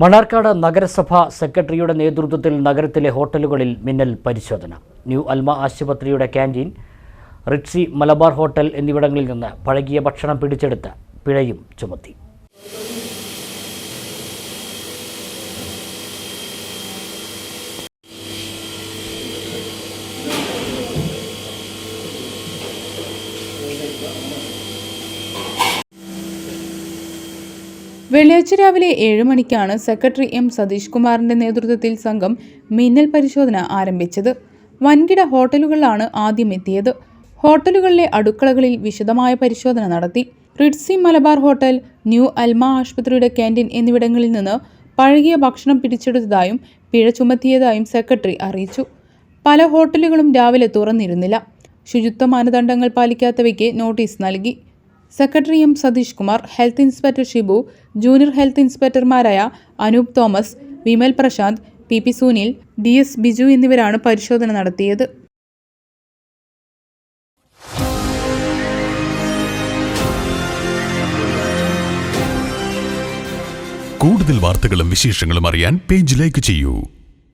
മണ്ണാർക്കാട് നഗരസഭ സെക്രട്ടറിയുടെ നേതൃത്വത്തിൽ നഗരത്തിലെ ഹോട്ടലുകളിൽ മിന്നൽ പരിശോധന. ന്യൂ അൽമ ആശുപത്രിയുടെ ക്യാന്റീൻ റിറ്റ്സി മലബാർ ഹോട്ടൽ എന്നിവിടങ്ങളിൽ നിന്ന് പഴകിയ ഭക്ഷണം പിടിച്ചെടുത്ത് പിഴയും ചുമത്തി. വെള്ളിയാഴ്ച രാവിലെ ഏഴ് മണിക്കാണ് സെക്രട്ടറി എം സതീഷ് കുമാറിന്റെ നേതൃത്വത്തിൽ സംഘം മിന്നൽ പരിശോധന ആരംഭിച്ചത്. വൻകിട ഹോട്ടലുകളിലാണ് ആദ്യം എത്തിയത്. ഹോട്ടലുകളിലെ അടുക്കളകളിൽ വിശദമായ പരിശോധന നടത്തി. Ritzy Malabar hotel new Alma ആശുപത്രിയുടെ ക്യാന്റീൻ എന്നിവിടങ്ങളിൽ നിന്ന് പഴകിയ ഭക്ഷണം പിടിച്ചെടുത്തതായും പിഴ ചുമത്തിയതായും സെക്രട്ടറി അറിയിച്ചു. പല ഹോട്ടലുകളും രാവിലെ തുറന്നിരുന്നില്ല. ശുചിത്വ മാനദണ്ഡങ്ങൾ പാലിക്കാത്തവയ്ക്ക് നോട്ടീസ് നൽകി. Secretary M Satheesh Kumar health inspector Shibu junior health ഇൻസ്പെക്ടർമാരായ Anoop Thomas Vimal Prashanth P P Sunil D S Biju എന്നിവരാണ് പരിശോധന നടത്തിയത്. കൂടുതൽ വാർത്തകളും വിശേഷങ്ങളും അറിയാൻ പേജ് ലൈക്ക് ചെയ്യൂ.